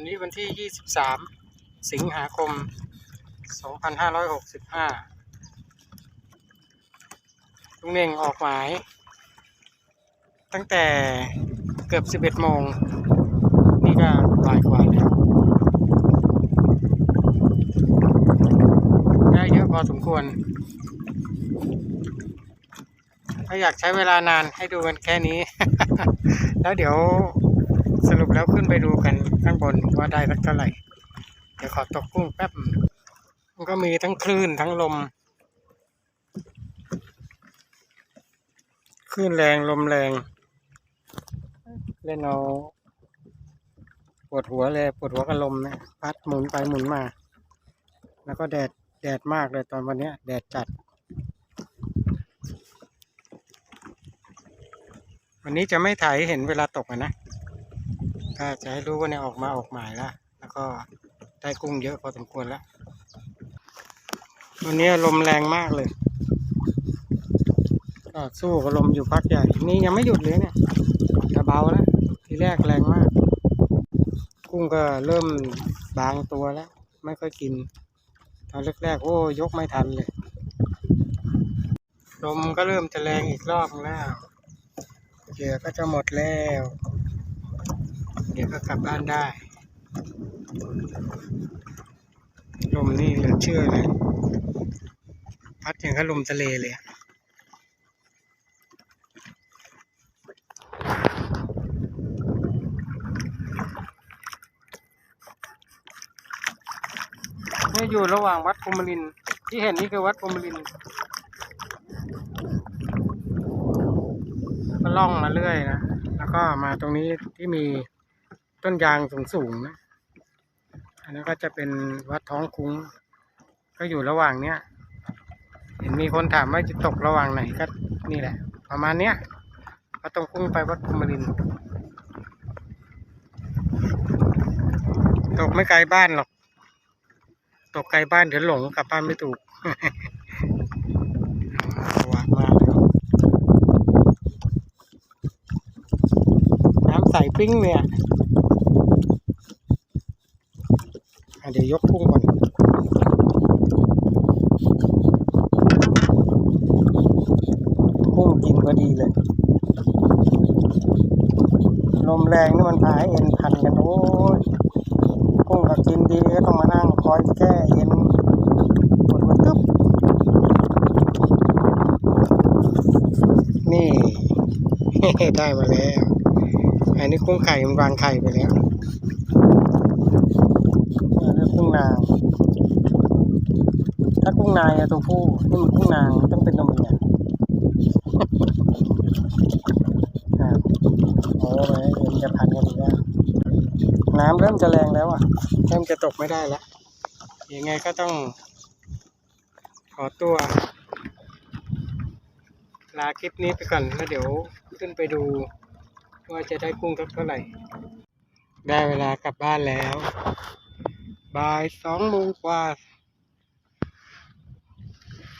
วันนี้วันที่ 23 สิงหาคม 2565ลุงเน่งออกหมาย ตั้งแต่เกือบ 11 โมง นี่ก็บ่ายกว่าแล้ว ได้เยอะพอสมควร ถ้าอยากใช้เวลานานให้ดูกันแค่นี้ แล้วเดี๋ยว สรุปแล้วขึ้นไปดูกันข้างบนว่าได้สักเท่าไหร่ เดี๋ยวขอตกกุ้งแป๊บ มันก็มีทั้งคลื่นทั้งลม คลื่นแรงลมแรง เล่นเอาปวดหัวเลยปวดหัวกับลมนะพัดหมุนไปหมุนมา แล้วก็แดดแดดมากเลยตอนวันนี้แดดจัด วันนี้จะไม่ถ่ายเห็นเวลาตกอะนะ ก็จะให้รู้ว่าเนี่ยออกมาออกหมายแล้ว แล้วก็ได้กุ้งเยอะพอสมควรแล้ววันนี้ลมแรงมากเลยก็สู้กับลมอยู่พักใหญ่ นี่ยังไม่หยุดเลยเนี่ยจะเบาแล้วทีแรกแรงมาก กุ้งก็เริ่มบางตัวแล้ว ไม่ค่อยกิน ตอนแรกๆโอ้ยกไม่ทันเลย ลมก็เริ่มจะแรงอีกรอบแล้วเหยื่อก็จะหมดแล้ว เดี๋ยวก็กลับบ้านได้ลมนี่เหลือเชื่อเลยพัดอย่างกับลมทะเลเลยอะนี่อยู่ระหว่างวัดภูมิลินที่เห็นนี่คือวัดภูมิลินก็ล่องมาเรื่อยนะ แล้วก็มาตรงนี้ที่มี ต้นยางสูงๆนะ อันนั้นก็จะเป็นวัดท้องคุ้ง ก็อยู่ระหว่างเนี้ย เห็นมีคนถามว่าจะตกระหว่างไหนก็นี่แหละ ประมาณเนี้ยก็ต้องคุ้งไปวัดภูมิลิน ตกไม่ไกลบ้านหรอก ตกไกลบ้านเดี๋ยวหลงกลับบ้านไม่ถูกหวานมากเลยน้ำใสปิ้งเลยอะอะ เดี๋ยวยกกุ้งก่อนกุ้งกินพอดีเลย ลมแรงนี่มันพาให้เอ็นพันกันโอ้ยกุ้งก็กินดีก็ต้องมานั่งคอยแก้เอ็นปวดหัวตึ๊บนี่ ได้มาแล้ว อันนี้กุ้งไข่มันวางไข่ไปแล้วอั นนี้กุ้งนาง ถ้ากุ้งนายอะตัวผู้นี่มันกุ้งนางต้องเป็นตัวเมียอ่าโอ้ยเอ็นจะพันกันอีกแล้วน้ำเริ่มจะแรงแล้วอะ เริ่มจะตกไม่ได้แล้ว ยังไงก็ต้อง ขอตัว ลาคลิปนี้ไปก่อนแล้วเดี๋ยวขึ้นไปดูว่าจะได้กุ้งสักเท่าไหร่ ได้เวลากลับบ้านแล้ว บ่ายสองโมงกว่า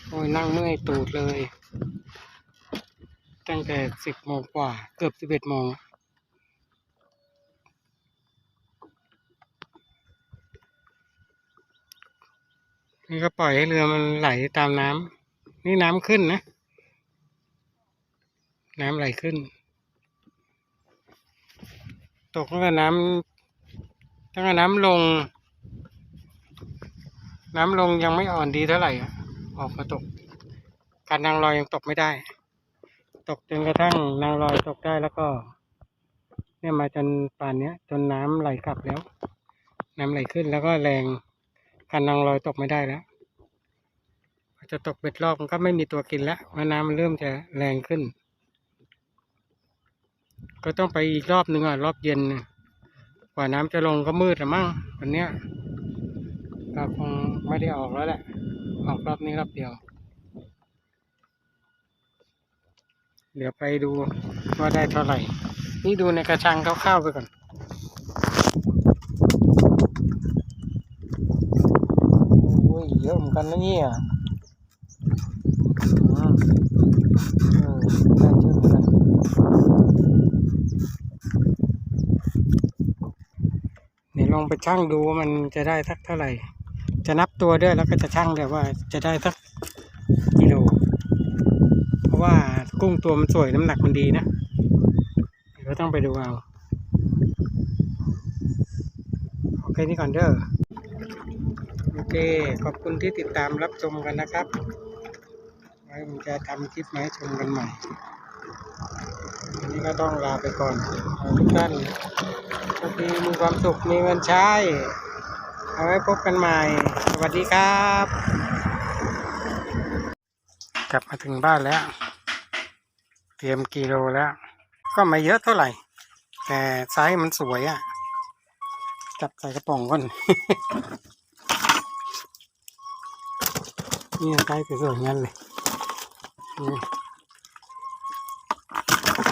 โอ้ยนั่งเมื่อยตูดเลย ตั้งแต่สิบโมงกว่า เกือบสิบเอ็ดโมงนี่ก็ปล่อยให้เรือมันไหลตามน้ำ นี่น้ำขึ้นนะ น้ำไหลขึ้น ตกตั้งแต่น้ำตั้งแต่น้ำลง น้ำลงยังไม่อ่อนดีเท่าไหร่ ออกมาตก การนางลอยยังตกไม่ได้ ตกจนกระทั่งนางลอยตกได้แล้วก็ เนี่ยมาจนป่านเนี้ย จนน้ำไหลกลับแล้ว น้ำไหลขึ้นแล้วก็แรงการนางลอยตกไม่ได้แล้วจะตกเบ็ดรอบมันก็ไม่มีตัวกินแล้วเพราะน้ำมันเริ่มจะแรงขึ้น ก็ต้องไปอีกรอบหนึ่งอะรอบเย็นกว่าน้ำจะลงก็มืดละมั้งวันเนี้ย ก็คงไม่ได้ออกแล้วแหละ ออกรอบนี้รอบเดียว เดี๋ยวไปดูว่าได้เท่าไหร่ นี่ดูในกระชังคร่าวๆไปก่อนโอ้ยเยอะเหมือนกันนะเนี่ยอืมเออได้เยอะเหมือนกันลองไปชั่งดูว่ามันจะได้สักเท่าไหร่ จะนับตัวด้วยแล้วก็จะชั่งด้วยว่าจะได้สักกิโล เพราะว่ากุ้งตัวมันสวยน้ำหนักมันดีนะเดี๋ยวต้องไปดูเอา โอเคนี่ก่อนเด้อ โอเค ขอบคุณที่ติดตามรับชมกันนะครับ ไว้ผมจะทำคลิปมาให้ชมกันใหม่วันนี้ก็ต้องลาไปก่อนทุกท่านโชคดีมีความสุขมีเงินใช้ เอาไว้พบกันใหม่ สวัสดีครับ กลับมาถึงบ้านแล้ว เตรียมกิโลแล้ว ก็ไม่เยอะเท่าไหร่ แต่ไซส์มันสวยอะ่ะ จับใส่กระป๋องก่อน นี่ไซส์สวยๆงั้นเลย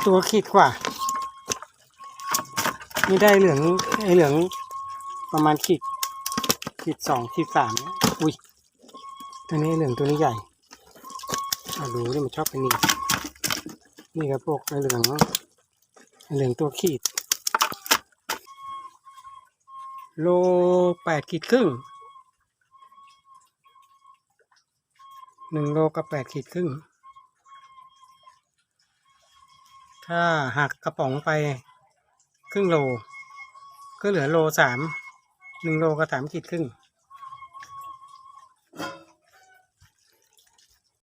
ตัวขีดกว่านี่ได้เหลืองไอเหลืองประมาณขีด ขีดสองขีดสามเนี่ยอุ้ยตัวนี้เหลืองตัวนี้ใหญ่เอาดูนี่มันชอบเป็นนี่นี่ครับพวกไอเหลืองเหลืองตัวขีด โลแปดขีดครึ่งหนึ่งโลกับแปดขีดครึ่ง ถ้าหักกระป๋องไปครึ่งโล ก็เหลือโลสาม หนึ่งโลก็สามขีดครึ่ง